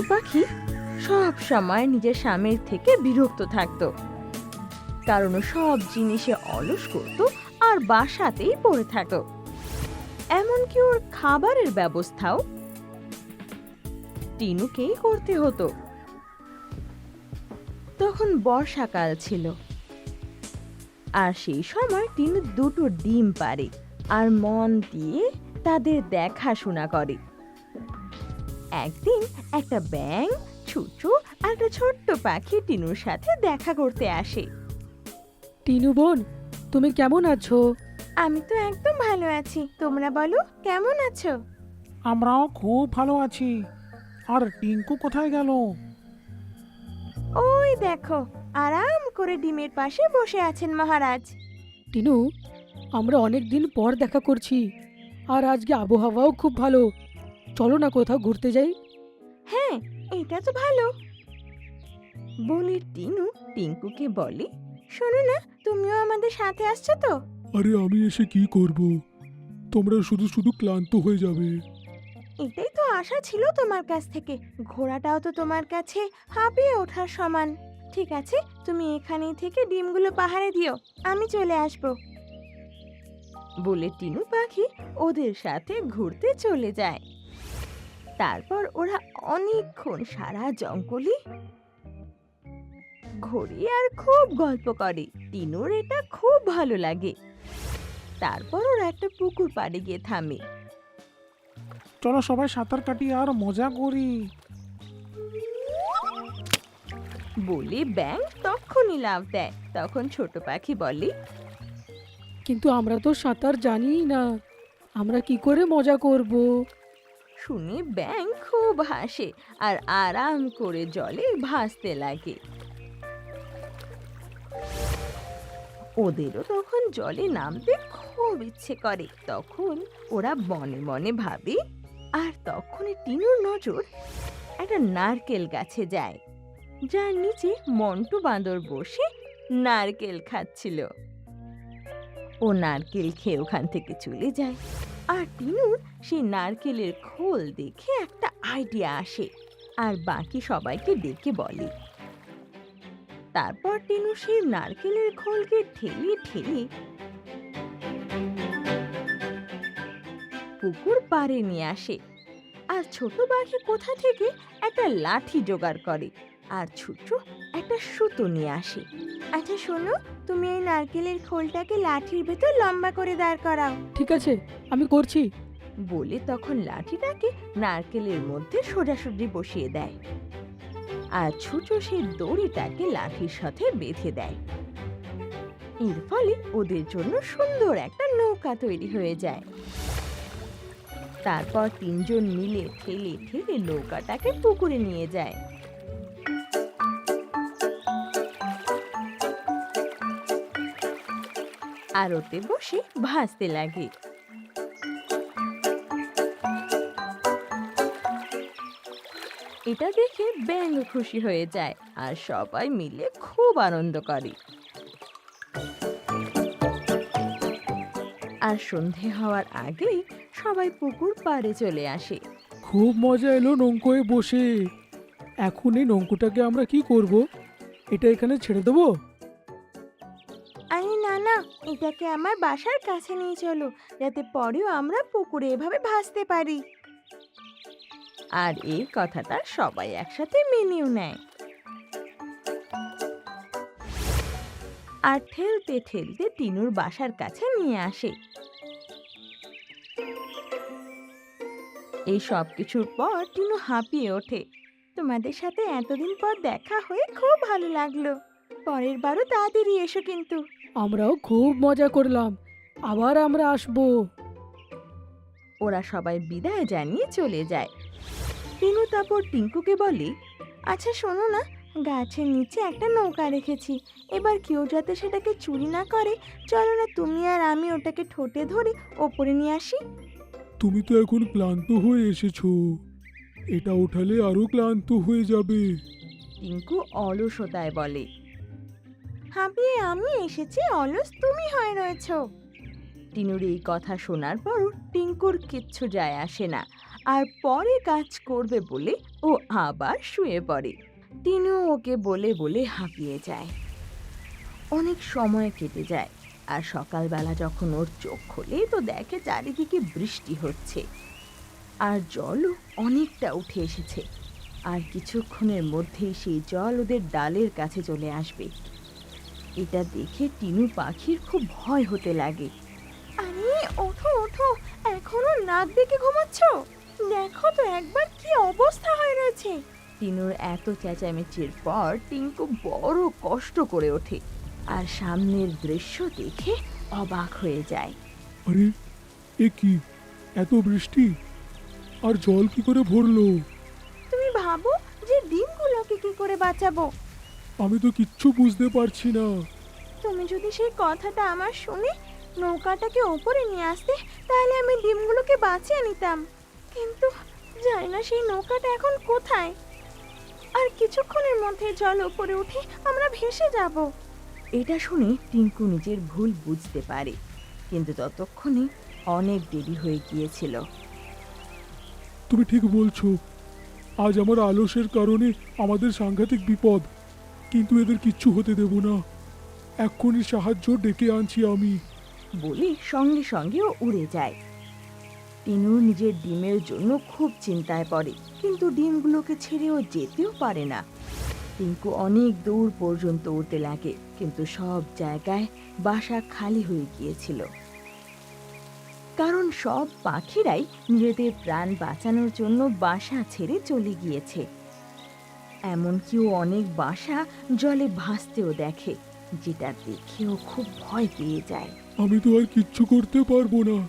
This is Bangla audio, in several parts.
টিনু পাখি সব সময় নিজের স্বামীর থেকে বিরক্ত থাকতো। কারণ সব জিনিসে অলস করত আর বাসাতেই পড়ে থাকতো। এমনকি ওর খাবারের ব্যবস্থাও টিনুকেই করতে হতো। তখন বর্ষাকাল ছিল। আর সেই সময় টিনু দুটো ডিম পারে আর মন দিয়ে তাদের দেখাশোনা করে। একদিন একটা ব্যাং ছুটু আর একটা ছোট্ট পাখি টিনুর সাথে দেখা করতে আসে। টিনু বোন তুমি কেমন আছো? আমি তো একদম ভালো আছি। তোমরা বলো কেমন আছো? আমরাও খুব ভালো আছি। আর টিঙ্কু কোথায় গেল? ওই দেখো আরাম করে ডিমের পাশে বসে আছেন মহারাজ। টিনু আমরা অনেক দিন পর দেখা করছি। আর আজকে আবহাওয়াও খুব ভালো। চলো না কোথাও ঘুরতে যাই। হ্যাঁ এটা তো ভালো। বলে টিনু টিঙ্কুকে বলে শোনো না তুমিও আমাদের সাথে আসছো তো? আরে আমি এসে কি করব? তোমরা শুধু শুধু ক্লান্ত হয়ে যাবে। এটাই তো আশা ছিল তোমার কাছ থেকে। ঘোড়াটাও তো তোমার কাছে হাঁপিয়ে ওঠার সমান। ঠিক আছে তুমি এখানেই থেকে ডিমগুলো পাহাড়ে দিও আমি চলে আসব। বলে টিনু পাখি ওদের সাথে ঘুরতে চলে যায়। তারপর ওরা অনেকক্ষণ সারা জঙ্গলে ঘুরি আর খুব গল্প করে। টিনুর এটা খুব ভালো লাগে। তারপর ওরা একটা পুকুর পাড়ে গিয়ে থামে। চলো সবাই সাঁতার কাটি আর মজা করি। বলে ব্যাং তখনই লাভ দেয়। তখন ছোট পাখি বলে কিন্তু আমরা তো সাঁতার জানি না। আমরা কি করে মজা করব? শুনে ব্যাং খুব হাসে আর আরাম করে জলে ভাসতে লাগে। ওদেরও তখন জলে নামতে খুব ইচ্ছে করে। তখন ওরা মনে মনে ভাবে আর তখনই টিনুর নজর একটা নারকেল গাছে যায়, যার নিচে মন্টু বাঁদর বসে নারকেল খাচ্ছিল। ও নারকেল খেয়ে ওখান থেকে চলে যায়। আর টিনুর সেই নারকেলের খোল দেখে একটা আইডিয়া আসে আর বাকি সবাইকে ডেকে বলে। তারপর টিনু সেই নারকেলের খোলকে ঠেলে ঠেলে পুকুর পাড়ে নিয়ে আসে আর ছোট পাখি কোথা থেকে একটা লাঠি জোগাড় করে আর ছোট একটা সুতো নিয়ে আসে। আচ্ছা শোনো তুমি এই নারকেলের খোলটাকে লাঠির ভেতর লম্বা করে দাঁড় করাও। ঠিক আছে আমি করছি। বলে তখন লাঠিটাকে নারকেলের মধ্যে সোজাসুজি বসিয়ে দেয়। আর ছোট সেই দড়িটাকে লাঠির সাথে বেঁধে দেয়। এর ফলে ওদের জন্য সুন্দর একটা নৌকা তৈরি হয়ে যায়। তারপর তিনজন মিলে ঠেলে ঠেলে নৌকাটাকে পুকুরে নিয়ে যায়। আর ওতে বসে ভাসতে লাগে। এটা দেখে ব্যাঙ খুশি হয়ে যায় আর সবাই মিলে খুব আনন্দ করে। আর সন্ধে হওয়ার আগেই সবাই পুকুর পাড়ে চলে আসে। খুব মজা এলো নৌকোয় বসে। এখন এই নৌকোটাকে আমরা কি করব? এটা এখানে ছেড়ে দেবো? না, এটাকে আমার বাসার কাছে নিয়ে চলো, যাতে পরেও আমরা পুকুরে এভাবে ভাসতে পারি। আর এই কথাটা সবাই একসাথে মেনেও নেয়। আর ঠেলতে ঠেলতে টিনুর বাসার কাছে নিয়ে আসে। এই সব কিছুর পর টিনু হাঁপিয়ে ওঠে। তোমাদের সাথে এতদিন পর দেখা হয়ে খুব ভালো লাগল। পরের বারও তাড়াতাড়ি এসো কিন্তু। আমরাও খুব মজা করলাম। আবার আমরা আসব। ওরা সবাই বিদায় জানিয়ে চলে যায়। টিনু তারপর টিঙ্কুকে বলে আচ্ছা শোনো না গাছের নিচে একটা নৌকা রেখেছি। এবার কেউ যাতে সেটাকে চুরি না করে চলো না তুমি আর আমি ওটাকে ঠোঁটে ধরে ওপরে নিয়ে আসি। তুমি তো এখন ক্লান্ত হয়ে এসেছ। এটা ওঠালে আরও ক্লান্ত হয়ে যাবে। টিঙ্কু অলসতায় বলে হাঁপিয়ে আমি এসেছি, অলস তুমি হয়ে রয়েছ। টিনুর এই কথা শোনার পরও টিঙ্কুর কিচ্ছু যায় আসে না, আর পরে কাজ করবে বলে ও আবার শুয়ে পড়ে। টিনু ওকে বলে বলে হাঁপিয়ে যায়। অনেক সময় কেটে যায়, আর সকালবেলা যখন ওর চোখ খোলে তো দেখে চারিদিকে বৃষ্টি হচ্ছে। আর জলও অনেকটা উঠে এসেছে, আর কিছুক্ষণের মধ্যেই সেই জল ওদের ডালের কাছে চলে আসবে। এটা দেখে টিনু পাখির খুব ভয় হতে লাগে। আরে ওঠো ওঠো এখনও নাক ডেকে ঘুমাচ্ছ? দেখো তো একবার কি অবস্থা হয়ে রয়েছে। টিনুর এত চেঁচামেচির পর টিঙ্কু বড় কষ্ট করে ওঠে আর সামনের দৃশ্য দেখে অবাক হয়ে যায়। আরে এ কি? এত বৃষ্টি? আর জল কি করে ভরলো? তুমি ভাবো যে ডিমগুলোকে কি করে বাঁচাবো। আমি তো কিচ্ছু বুঝতে পারছি না। তুমি যদি সেই কথাটা আমার শুনে নৌকাটাকে ওপরে নিয়ে আসতে তাহলে আমি ডিমগুলোকে বাঁচিয়ে নিতাম। কিন্তু জানি না সেই নৌকাটা এখন কোথায়। আর কিছুক্ষণের মধ্যে জল উপরে উঠে আমরা ভেসে যাব। এটা শুনে টিঙ্কু নিজের ভুল বুঝতে পারে কিন্তু ততক্ষণে অনেক দেরি হয়ে গিয়েছিল। তুমি ঠিক বলছো আজ আমার আলসের কারণে আমাদের সাংঘাতিক বিপদ। কিন্তু এদের কিচ্ছু হতে দেব না। এক্ষুনি সাহায্য ডেকে আনছি আমি। বলে সঙ্গে সঙ্গেও উড়ে যায়। টিনু নিজের ডিমের জন্য খুব চিন্তায় পড়ে, কিন্তু ডিমগুলোকে ছেড়েও যেতেও পারে না। টিঙ্কু অনেক দূর পর্যন্ত উড়তে লাগে, কিন্তু সব জায়গায় বাসা খালি হয়ে গিয়েছিল। কারণ সব পাখিরাই নিজেদের প্রাণ বাঁচানোর জন্য বাসা ছেড়ে চলে গিয়েছে। এমনকি ও অনেক বাসা জলে ভাসতেও দেখে যেটা দেখেও খুব ভয় পেয়ে যায়। আমি তো আর কিচ্ছু করতে পারব না।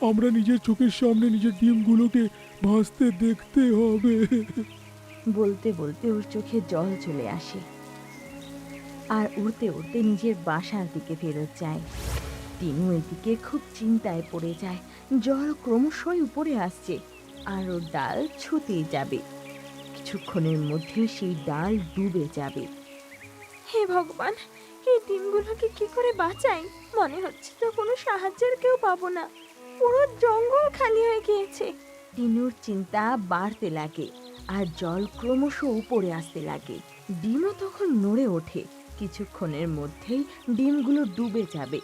আমরা নিজের চোখের সামনে নিজের ডিমগুলোকে ভাসতে দেখতে হবে। বলতে বলতে ওর চোখে জল চলে আসে। আর উড়তে উড়তে নিজের বাসার দিকে ফেরত যায়। টিনু এদিকে খুব চিন্তায় পড়ে যায়। জল ক্রমশই উপরে আসছে আর ওর ডাল ছুতেই যাবে। কিছুক্ষণের মধ্যে সেই ডাল ডুবে যাবে। হে ভগবান এই ডিমগুলোকে কি করে বাঁচাই? মনে হচ্ছে তো কোনো সাহায্যের কেউ পাবো না। পুরো জঙ্গল খালি হয়ে গিয়েছে। টিনুর চিন্তা বাড়তে লাগে আর জল ক্রমশ উপরে আসতে লাগে। ডিমও তখন নড়ে ওঠে। কিছুক্ষণের মধ্যেই ডিমগুলো ডুবে যাবে।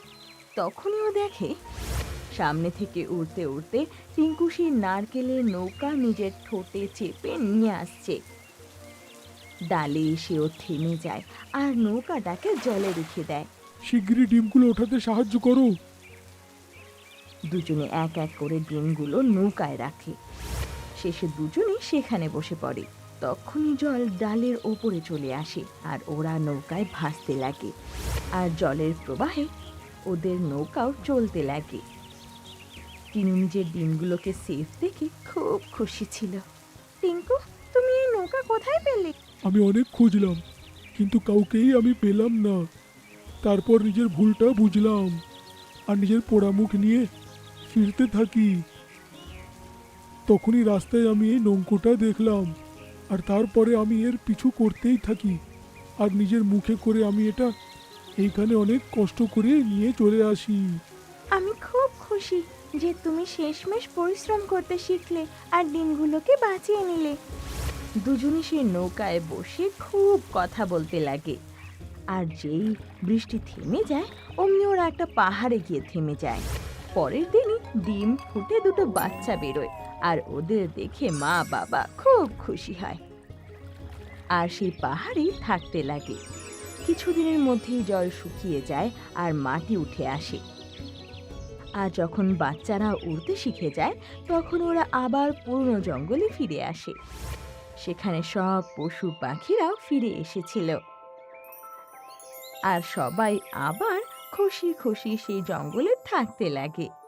তখনই ও দেখে সামনে থেকে উড়তে উড়তে টিঙ্কু সেই নারকেলের নৌকা নিজের ঠোঁটে চেপে নিয়ে আসছে। ডালে এসেও থেমে যায় আর নৌকাটাকে জলে রেখে দেয়। শিগগিরই ডিমগুলো ওঠাতে সাহায্য করো। দুজনে এক এক করে ডিমগুলো নৌকায় রাখে। শেষে দুজনেই সেখানে বসে পড়ে। তখনই জল ডালের ওপরে চলে আসে আর ওরা নৌকায় ভাসতে লাগে। আর জলের প্রবাহে ওদের নৌকাও চলতে লাগে। তিনি নিজের ডিমগুলোকে সেফ দেখে খুব খুশি ছিল। টিঙ্কু তুমি এই নৌকা কোথায় পেলে? আমি অনেক খুঁজলাম কিন্তু কাউকেই আমি পেলাম না। তারপর নিজের ভুলটা বুঝলাম আর নিজের পোড়ামুখ নিয়ে ফিরতে থাকি। তখনই রাস্তায় আমি এই নৌকোটা দেখলাম আর তারপরে আমি এর পিছু করতেই থাকি আর নিজের মুখে করে আমি এটা এইখানে অনেক কষ্ট করে নিয়ে চলে আসি। আমি খুব খুশি। যে তুমি শেষমেশ পরিশ্রম করতে শিখলে আর দিনগুলোকে বাঁচিয়ে নিলে। দুজনে সেই নৌকায় বসে খুব কথা বলতে লাগে। আর যেই বৃষ্টি থেমে যায়, অমনি ওরা একটা পাহাড়ে গিয়ে থেমে যায়। পরের দিনই ডিম ফুটে দুটো বাচ্চা বেরোয় আর ওদের দেখে মা বাবা খুব খুশি হয়। আর সেই পাহাড়েই থাকতে লাগে। কিছুদিনের মধ্যেই জল শুকিয়ে যায় আর মাটি উঠে আসে। আর যখন বাচ্চারা উড়তে শিখে যায়, তখন ওরা আবার পুরনো জঙ্গলে ফিরে আসে। সেখানে সব পশু পাখিরাও ফিরে এসেছিল। আর সবাই আবার খুশি খুশি সেই জঙ্গলে থাকতে লাগে।